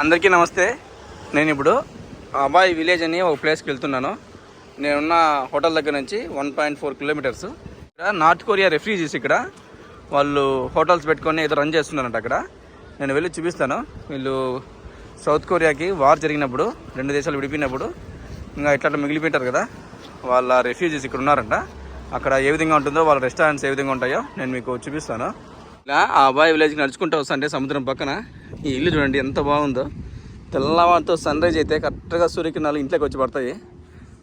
అందరికీ నమస్తే. నేను ఇప్పుడు అబాయ్ విలేజ్ అని ఒక ప్లేస్కి వెళ్తున్నాను. నేనున్న హోటల్ దగ్గర నుంచి వన్ పాయింట్ ఫోర్ కిలోమీటర్స్. ఇక్కడ నార్త్ కొరియా రెఫ్యూజీస్ ఇక్కడ. వాళ్ళు హోటల్స్ పెట్టుకొని ఏదో రన్ చేస్తున్నారంట అక్కడ. నేను వెళ్ళి చూపిస్తాను. వీళ్ళు సౌత్ కొరియాకి వార్ జరిగినప్పుడు రెండు దేశాలు విడిపోయినప్పుడు ఇంకా ఇట్లా మిగిలిపోయింటారు కదా వాళ్ళ రెఫ్యూజీస్ ఇక్కడ ఉన్నారంట. అక్కడ ఏ విధంగా ఉంటుందో వాళ్ళ రెస్టారెంట్స్ ఏ విధంగా ఉంటాయో నేను మీకు చూపిస్తాను. ఇలా ఆ అబ్బాయి విలేజ్కి నడుచుకుంటూ వస్తుంటే సముద్రం పక్కన ఈ ఇల్లు చూడండి ఎంత బాగుందో. తెల్లవారితో సన్ రైజ్ అయితే కరెక్ట్గా సూర్యకిరణాలు ఇంట్లోకి వచ్చి పడతాయి.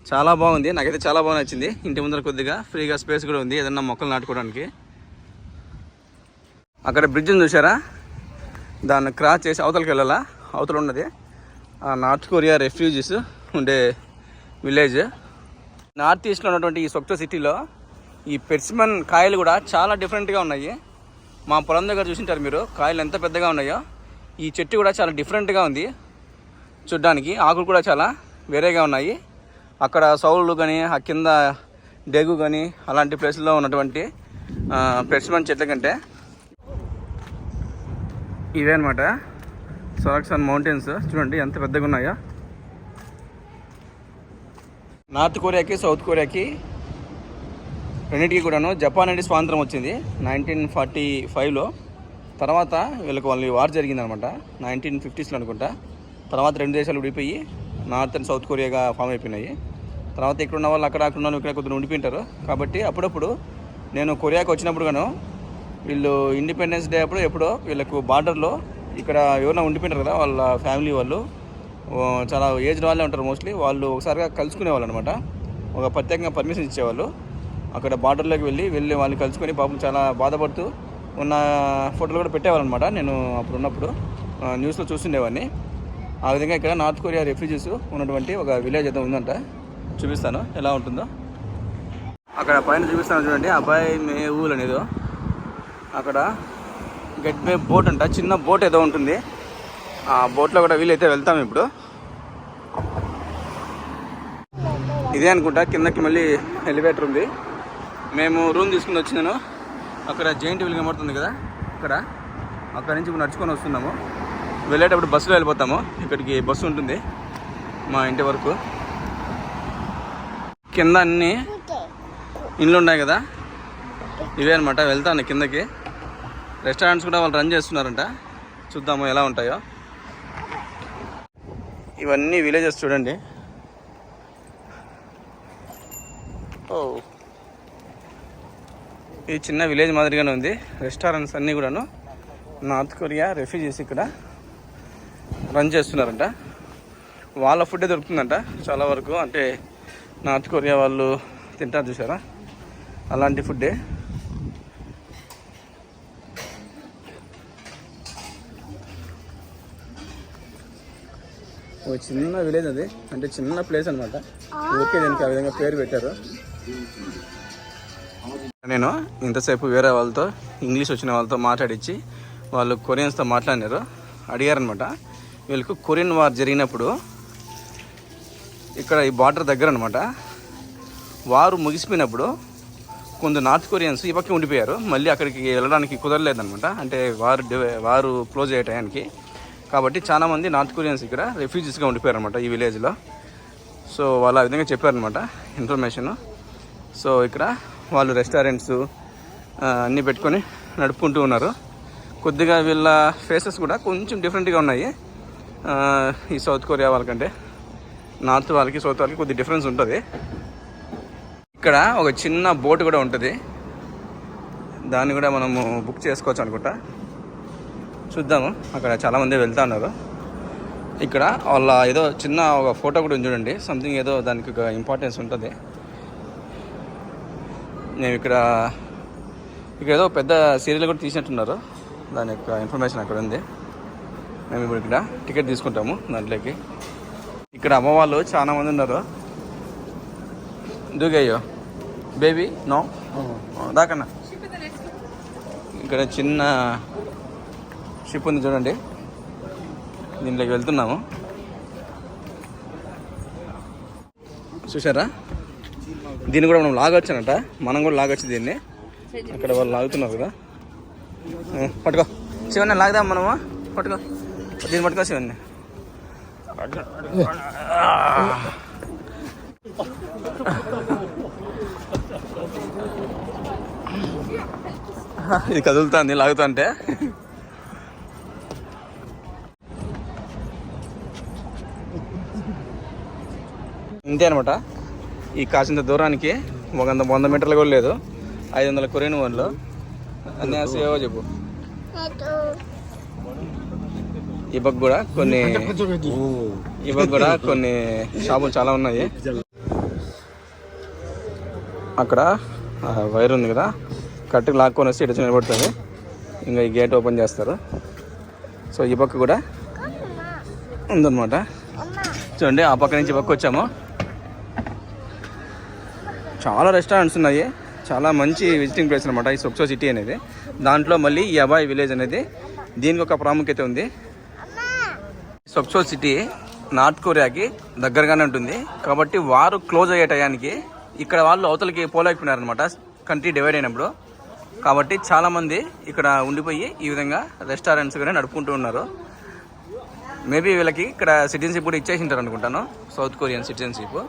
చాలా బాగుంది నాకైతే చాలా బాగా నచ్చింది. ఇంటి ముందర కొద్దిగా ఫ్రీగా స్పేస్ కూడా ఉంది ఏదన్నా మొక్కలు నాటుకోవడానికి. అక్కడ బ్రిడ్జ్ని చూసారా దాన్ని క్రాస్ చేసి అవతలకి వెళ్ళాలా? అవతల ఉన్నది. ఆ నార్త్ కొరియా రెఫ్యూజీస్ ఉండే విలేజ్. నార్త్ ఈస్ట్లో ఉన్నటువంటి ఈ సొక్త సిటీలో ఈ పెర్సిమన్ కాయలు కూడా చాలా డిఫరెంట్గా ఉన్నాయి. మా పొలం దగ్గర చూసింటారు మీరు కాయలు ఎంత పెద్దగా ఉన్నాయో. ఈ చెట్టు కూడా చాలా డిఫరెంట్గా ఉంది. చూడ్డానికి ఆకులు కూడా చాలా వేరేగా ఉన్నాయి. అక్కడ సౌళ్ళు కానీ ఆ కింద డెగు కానీ అలాంటి ప్లేస్లో ఉన్నటువంటి పెర్సిమన్ చెట్ల కంటే ఇవే అనమాట సొరక్సన్ మౌంటైన్స్. చూడండి ఎంత పెద్దగా ఉన్నాయో. నార్త్ కొరియాకి సౌత్ కొరియాకి రెండింటికి కూడాను జపాన్ అనేది స్వాతంత్రం వచ్చింది నైన్టీన్ ఫార్టీ ఫైవ్లో. తర్వాత వీళ్ళకి వాళ్ళని వార్ జరిగిందనమాట. నైన్టీన్ ఫిఫ్టీస్లో అనుకుంటా. తర్వాత రెండు దేశాలు విడిపోయి నార్త్ అండ్ సౌత్ కొరియాగా ఫామ్ అయిపోయినాయి. తర్వాత ఇక్కడ ఉన్న వాళ్ళు అక్కడ అక్కడ ఉన్న ఇక్కడ కొద్దిగా ఉండిపోయింటారు. కాబట్టి అప్పుడప్పుడు నేను కొరియాకి వచ్చినప్పుడు గాను వీళ్ళు ఇండిపెండెన్స్ డే అప్పుడు ఎప్పుడో వీళ్ళకు బార్డర్లో ఇక్కడ ఎవరైనా ఉండిపోయినారు కదా వాళ్ళ ఫ్యామిలీ వాళ్ళు చాలా ఏజ్డ్ వాళ్ళే ఉంటారు మోస్ట్లీ. వాళ్ళు ఒకసారిగా కలుసుకునే వాళ్ళు అనమాట ఒక ప్రత్యేకంగా పర్మిషన్ ఇచ్చేవాళ్ళు. అక్కడ బార్డర్లోకి వెళ్ళి వెళ్ళి వాళ్ళని కలుసుకొని పాపం చాలా బాధపడుతూ ఉన్న ఫోటోలు కూడా పెట్టేవాళ్ళనమాట. నేను అప్పుడు ఉన్నప్పుడు న్యూస్లో చూస్తుండేవాడిని ఆ విధంగా ఇక్కడ నార్త్ కొరియా రెఫ్యూజీస్ ఉన్నటువంటి ఒక విలేజ్ అయితే ఉందంట. చూపిస్తాను. ఎలా ఉంటుందో. అక్కడ పైన చూపిస్తాను చూడండి. అబ్బాయి మేవుల్ అనేది. అక్కడ గెట్ మే బోట్ అంట. చిన్న బోట్ ఏదో ఉంటుంది. ఆ బోట్లో కూడా వీలైతే వెళ్తాం ఇప్పుడు. ఇదే అనుకుంటా. కిందకి మళ్ళీ ఎలివేటర్ ఉంది. మేము రూమ్ తీసుకుని వచ్చినాను. అక్కడ జైంట్ వీల్ కనబడుతుంది కదా? అక్కడ. అక్కడ నుంచి నడుచుకొని వస్తున్నాము. వెళ్ళేటప్పుడు బస్సులో వెళ్ళిపోతాము. ఇక్కడికి బస్సు ఉంటుంది. మా ఇంటి వరకు. కింద అన్ని ఇండ్లు ఉన్నాయి కదా? ఇవే అనమాట వెళ్తాను కిందకి. రెస్టారెంట్స్ కూడా వాళ్ళు రన్ చేస్తున్నారంట. చూద్దాము ఎలా ఉంటాయో. ఇవన్నీ విలేజెస్ చూడండి. ఓ. ఇది చిన్న విలేజ్ మాదిరిగానే ఉంది. రెస్టారెంట్స్ అన్నీ కూడాను నార్త్ కొరియా రెఫ్యూజీస్ ఇక్కడ రన్ చేస్తున్నారంట. వాళ్ళ ఫుడ్ దొరుకుతుందంట చాలా వరకు. అంటే నార్త్ కొరియా వాళ్ళు తింటారు చూసారా? అలాంటి ఫుడ్డే. ఒక చిన్న విలేజ్ అది. అంటే చిన్న ప్లేస్ అనమాట ఓకే దీనికి ఆ విధంగా పేరు పెట్టారు. నేను ఇంతసేపు వేరే వాళ్ళతో ఇంగ్లీష్ వచ్చిన వాళ్ళతో మాట్లాడించి వాళ్ళు కొరియన్స్తో మాట్లాడినారు. అడిగారనమాట వీళ్ళకు కొరియన్ వార్ జరిగినప్పుడు ఇక్కడ ఈ బార్డర్ దగ్గర అనమాట వారు ముగిసిపోయినప్పుడు కొందరు నార్త్ కొరియన్స్ ఈ పక్క ఉండిపోయారు. మళ్ళీ అక్కడికి వెళ్ళడానికి కుదరలేదనమాట అంటే వారు వారు క్లోజ్ అయ్యే టయానికి. కాబట్టి చాలామంది నార్త్ కొరియన్స్ ఇక్కడ రెఫ్యూజీస్గా ఉండిపోయారు అనమాట ఈ విలేజ్లో సో వాళ్ళు ఆ విధంగా చెప్పారనమాట ఇన్ఫర్మేషన్ సో ఇక్కడ వాళ్ళు రెస్టారెంట్స్ అన్నీ పెట్టుకొని నడుపుకుంటూ ఉన్నారు. కొద్దిగా వీళ్ళ ఫేసెస్ కూడా కొంచెం డిఫరెంట్గా ఉన్నాయి. ఈ సౌత్ కొరియా వాళ్ళకంటే. నార్త్ వాళ్ళకి సౌత్ వాళ్ళకి కొద్ది డిఫరెన్స్ ఉంటుంది. ఇక్కడ ఒక చిన్న బోట్ కూడా ఉంటుంది. దాన్ని కూడా మనము బుక్ చేసుకోవచ్చు అనుకుంటా. చూద్దాము. అక్కడ చాలామంది వెళ్తా ఉన్నారు. ఇక్కడ వాళ్ళ ఏదో చిన్న ఒక ఫోటో కూడా ఉంది చూడండి. సంథింగ్ ఏదో దానికి ఒక ఇంపార్టెన్స్ ఉంటుంది. నేను ఇక్కడ ఇక్కడ ఏదో పెద్ద సీరియల్ కూడా తీసినట్టున్నారు. దాని యొక్క ఇన్ఫర్మేషన్ అక్కడ ఉంది. మేము ఇప్పుడు ఇక్కడ టికెట్ తీసుకుంటాము దాంట్లోకి. ఇక్కడ అమ్మ వాళ్ళు చాలా మంది ఉన్నారు. దూగయ్యో బేబీ నో దాకన్నా. ఇక్కడ చిన్న షిప్ ఉంది చూడండి. దీంట్లోకి వెళ్తున్నాము. చూసారా దీన్ని కూడా మనం లాగొచ్చానట. మనం కూడా లాగొచ్చు దీన్ని. అక్కడ వాళ్ళు లాగుతున్నారు కదా. పట్టుకో. శివన్న లాగదాం మనము. పట్టుకో. దీన్ని పట్టుకో శివన్న. ఇది కదులుతుంది లాగుతుంటే. ఇంతే అనమాట ఈ కాసింత దూరానికి ఒక వంద వంద మీటర్లు కూడా లేదు. ఐదు వందల కొరియన్ వన్లు. అన్నీ ఏవో చెప్పు. ఈ పక్క కూడా కొన్ని ఈ పక్క కూడా కొన్ని షాపులు చాలా ఉన్నాయి. అక్కడ వైర్ ఉంది కదా. కట్టుకు లాక్కొని వస్తే ఇటు నిలబడుతుంది. ఇంకా ఈ గేట్ ఓపెన్ చేస్తారు. సో ఈ పక్క కూడా ఉందన్నమాట. చూడండి ఆ పక్క నుంచి ఈ పక్క వచ్చాము. చాలా రెస్టారెంట్స్ ఉన్నాయి. చాలా మంచి విజిటింగ్ ప్లేస్ అనమాట ఈ సొక్సో సిటీ అనేది. దాంట్లో మళ్ళీ ఈ అబాయ్ విలేజ్ అనేది దీనికి ఒక ప్రాముఖ్యత ఉంది. సొక్సో సిటీ నార్త్ కొరియాకి దగ్గరగానే ఉంటుంది. కాబట్టి వారు క్లోజ్ అయ్యే టయానికి ఇక్కడ వాళ్ళు అవతలకి పోలేకపోయినారనమాట కంట్రీ డివైడ్ అయినప్పుడు. కాబట్టి చాలామంది ఇక్కడ ఉండిపోయి ఈ విధంగా రెస్టారెంట్స్ కానీ నడుపుకుంటూ ఉన్నారు. మేబీ వీళ్ళకి ఇక్కడ సిటిజన్షిప్ కూడా ఇచ్చేసి ఉంటారు అనుకుంటాను. సౌత్ కొరియన్ సిటిజన్షిప్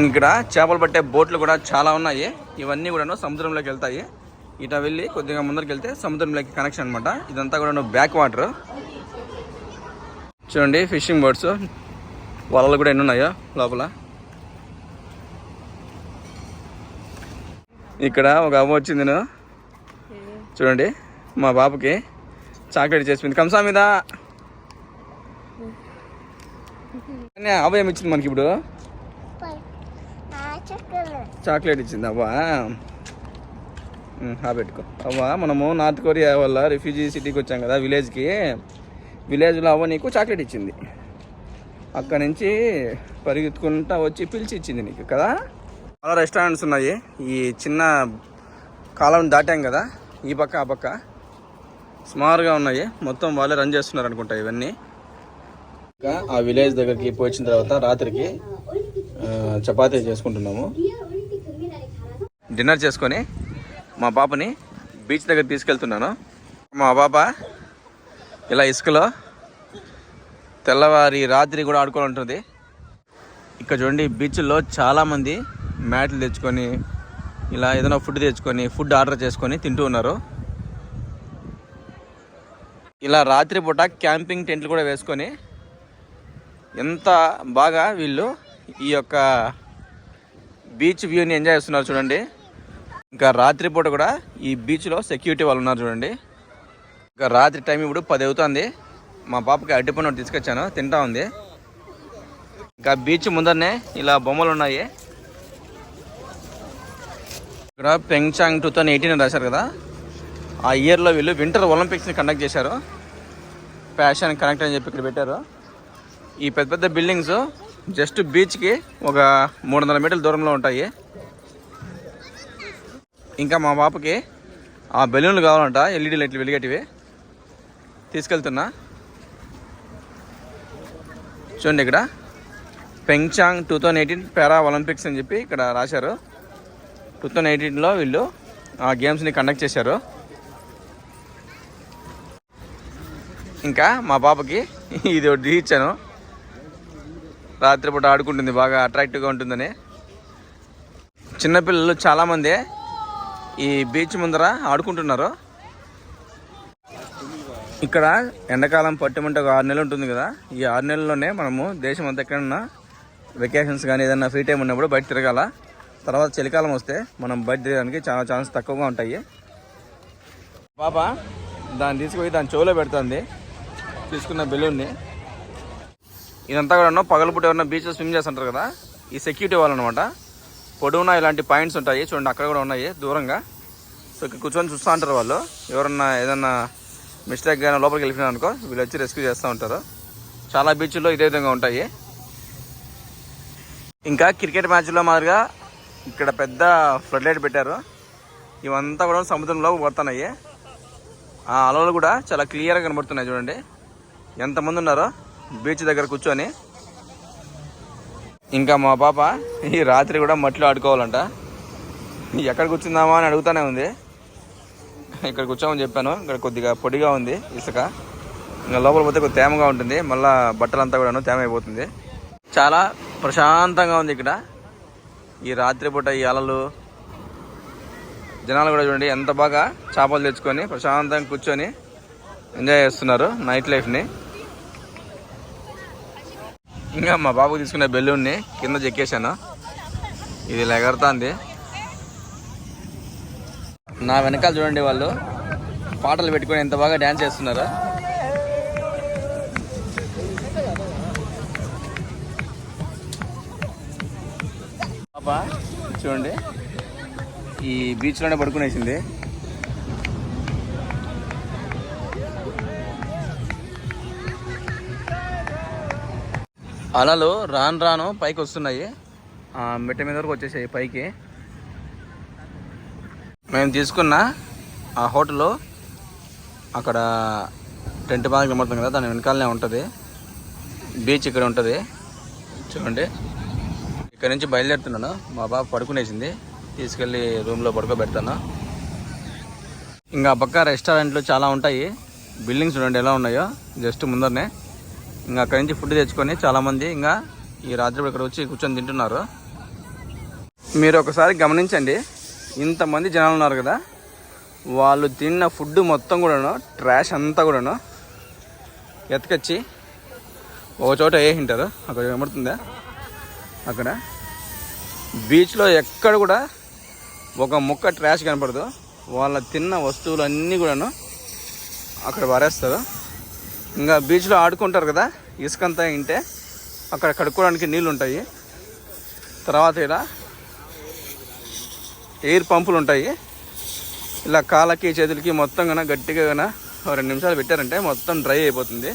ఇక్కడ చేపలు పట్టే బోట్లు కూడా చాలా ఉన్నాయి. ఇవన్నీ కూడా సముద్రంలోకి వెళ్తాయి. ఇట వెళ్ళి కొద్దిగా ముందరికి వెళ్తే సముద్రంలోకి కనెక్షన్ అనమాట ఇదంతా కూడా బ్యాక్ వాటర్ చూడండి ఫిషింగ్ బోట్స్ వలలు కూడా ఎన్ని ఉన్నాయో లోపల. ఇక్కడ ఒక అవ్వ వచ్చింది నేను. చూడండి మా బాబుకి చాక్లెట్ చేసింది. కంసా మీద అవ్వ ఏమి ఇచ్చింది మనకి ఇప్పుడు? చాక్లెట్. ఇచ్చింది అవ్వా. ఆ పెట్టుకో. అవ్వా మనము నార్త్ కొరియా వల్ల రిఫ్యూజీ సిటీకి వచ్చాం కదా విలేజ్కి. విలేజ్లో అవ్వ నీకు చాక్లెట్ ఇచ్చింది. అక్కడ నుంచి పరిగెత్తుకుంటా వచ్చి పిలిచి ఇచ్చింది నీకు కదా? చాలా రెస్టారెంట్స్ ఉన్నాయి. ఈ చిన్న కాలం దాటాం కదా ఈ పక్క ఆ పక్క. స్మార్గా ఉన్నాయి. మొత్తం వాళ్ళే రన్ చేస్తున్నారు అనుకుంటా ఇవన్నీ. ఆ విలేజ్ దగ్గరికి పోయిన తర్వాత రాత్రికి చపాతీ చేసుకుంటున్నాము. డిన్నర్ చేసుకొని మా పాపని బీచ్ దగ్గర తీసుకెళ్తున్నాను. మా పాప ఇలా ఇసుకలో తెల్లవారి రాత్రి కూడా ఆడుకొని ఉంటుంది. ఇక్కడ చూడండి బీచ్లో చాలామంది మ్యాట్లు తెచ్చుకొని ఇలా ఏదైనా ఫుడ్ తెచ్చుకొని ఫుడ్ ఆర్డర్ చేసుకొని తింటూ ఉన్నారు. ఇలా రాత్రిపూట క్యాంపింగ్ టెంట్లు కూడా వేసుకొని ఎంత బాగా వీళ్ళు ఈ యొక్క బీచ్ వ్యూని ఎంజాయ్ చేస్తున్నారు చూడండి. ఇంకా రాత్రిపూట కూడా ఈ బీచ్లో సెక్యూరిటీ వాళ్ళు ఉన్నారు చూడండి. ఇంకా రాత్రి టైం ఇప్పుడు పది అవుతుంది. మా పాపకి అడ్డిపన్ను ఒకటి తీసుకొచ్చాను తింటా ఉంది. ఇంకా బీచ్ ముందరనే ఇలా బొమ్మలు ఉన్నాయి. ఇక్కడ పెంగ్చాంగ్ టూ థౌజండ్ ఎయిటీన్ రాశారు కదా. ఆ ఇయర్లో వీళ్ళు వింటర్ ఒలింపిక్స్ని కండక్ట్ చేశారు. ప్యాషన్ కనెక్ట్ అని చెప్పి ఇక్కడ పెట్టారు. ఈ పెద్ద పెద్ద బిల్డింగ్స్ జస్ట్ బీచ్కి ఒక మూడు వందల మీటర్ల దూరంలో ఉంటాయి. ఇంకా మా పాపకి ఆ బెలూన్లు కావాలంట ఎల్ఈడి లైట్లు వెలిగేటివి. తీసుకెళ్తున్నా. చూడండి ఇక్కడ. Pyeongchang two thousand eighteen para Olympics అని చెప్పి ఇక్కడ రాశారు. టూ థౌజండ్ ఎయిటీన్లో వీళ్ళు ఆ గేమ్స్ని కండక్ట్ చేశారు. ఇంకా మా పాపకి ఇది ఒకటి ఇచ్చాను. రాత్రిపూట ఆడుకుంటుంది బాగా అట్రాక్టివ్గా ఉంటుందని. చిన్నపిల్లలు చాలామంది ఈ బీచ్ ముందర ఆడుకుంటున్నారు. ఇక్కడ ఎండాకాలం పట్టుమంటే ఒక ఆరు నెలలు ఉంటుంది కదా ఈ ఆరు నెలల్లోనే మనము దేశం అంతా ఎక్కడన్నా వెకేషన్స్ కానీ ఏదైనా ఫ్రీ టైం ఉన్నప్పుడు బయట తిరగాల. తర్వాత చలికాలం వస్తే మనం బయట తిరగడానికి చాలా ఛాన్స్ తక్కువగా ఉంటాయి. పాప దాన్ని తీసుకుపోయి దాని చెవులో పెడుతుంది. తీసుకున్న బెలూన్ని ఇదంతా కూడా పగలపూట ఎవరైనా బీచ్లో స్విమ్ చేస్తుంటారు కదా ఈ సెక్యూరిటీ వాళ్ళు అనమాట పొడవునా ఇలాంటి పాయింట్స్ ఉంటాయి చూడండి అక్కడ కూడా ఉన్నాయి దూరంగా. సో ఇక్కడ కూర్చొని చూస్తూ ఉంటారు వాళ్ళు. ఎవరన్నా ఏదన్నా మిస్టేక్ కానీ లోపలికి వెళ్ళిపోయినా అనుకో వీళ్ళు వచ్చి రెస్క్యూ చేస్తూ ఉంటారు. చాలా బీచ్ల్లో ఇదే విధంగా ఉంటాయి. ఇంకా క్రికెట్ మ్యాచ్లో మాదిరిగా ఇక్కడ పెద్ద ఫ్లడ్ లైట్ పెట్టారు. ఇవంతా కూడా సముద్రంలో పడుతున్నాయి ఆ అలలు కూడా చాలా క్లియర్గా కనబడుతున్నాయి చూడండి. ఎంతమంది ఉన్నారో. బీచ్ దగ్గర కూర్చొని. ఇంకా మా పాప ఈ రాత్రి కూడా మట్టిలో ఆడుకోవాలంట. ఎక్కడ కూర్చుందామా? అని అడుగుతానే ఉంది. ఇక్కడ కూర్చోమని చెప్పాను. ఇక్కడ కొద్దిగా పొడిగా ఉంది ఇసుక. ఇంకా లోపల పోతే కొద్దిగా తేమగా ఉంటుంది. మళ్ళా బట్టలంతా కూడాను తేమ అయిపోతుంది చాలా ప్రశాంతంగా ఉంది ఇక్కడ. ఈ రాత్రిపూట ఈ అలలు జనాలు కూడా చూడండి ఎంత బాగా చేపలు తెచ్చుకొని ప్రశాంతంగా కూర్చొని ఎంజాయ్ చేస్తున్నారు నైట్ లైఫ్ని. ఇంకా మా బాబుకి తీసుకునే బెలూన్ని కింద చెక్కేశాను. ఇది లెగరుతుంది. నా వెనకాల చూడండి వాళ్ళు. పాటలు పెట్టుకొని ఎంత బాగా డ్యాన్స్ చేస్తున్నారా. పాప చూడండి. ఈ బీచ్లోనే పడుకునేసింది. అలలు రాను రాను పైకి వస్తున్నాయి. మిట్ట మీద వరకు వచ్చేసాయి పైకి. మేము తీసుకున్న ఆ హోటల్ అక్కడ టెంట్ బాగా కనబడుతుంది కదా దాని వెనకాలనే ఉంటుంది. బీచ్ ఇక్కడ ఉంటుంది. చూడండి. ఇక్కడ నుంచి బయలుదేరుతున్నాను. మా బాబు పడుకునేసింది. తీసుకెళ్ళి రూమ్లో పడుకోబెడతాను. ఇంకా పక్క రెస్టారెంట్లు చాలా ఉంటాయి. బిల్డింగ్స్ చూడండి ఎలా ఉన్నాయో. జస్ట్ ముందరనే. ఇంకా అక్కడి నుంచి ఫుడ్ తెచ్చుకొని చాలామంది ఇంకా ఈ రాత్రి ఇక్కడ వచ్చి కూర్చొని తింటున్నారు. మీరు ఒకసారి గమనించండి ఇంతమంది జనాలు ఉన్నారు కదా వాళ్ళు తిన్న ఫుడ్ మొత్తం కూడాను ట్రాష్ అంతా కూడాను ఎత్తుకొచ్చి ఒక చోట వేసింటారు అక్కడ కనబడుతుందా? అక్కడ. బీచ్లో ఎక్కడ కూడా ఒక ముక్క ట్రాష్ కనపడదు. వాళ్ళ తిన్న వస్తువులు అన్నీ కూడాను అక్కడ పారేస్తారు. ఇంకా బీచ్లో ఆడుకుంటారు కదా ఇసుకంతా ఇంటే అక్కడ కడుక్కోవడానికి నీళ్ళు ఉంటాయి. తర్వాత ఇలా ఎయిర్ పంపులు ఉంటాయి. ఇలా కాళ్ళకి చేతులకి మొత్తం కన్నా గట్టిగా కన్నా రెండు నిమిషాలు పెట్టారంటే మొత్తం డ్రై అయిపోతుంది.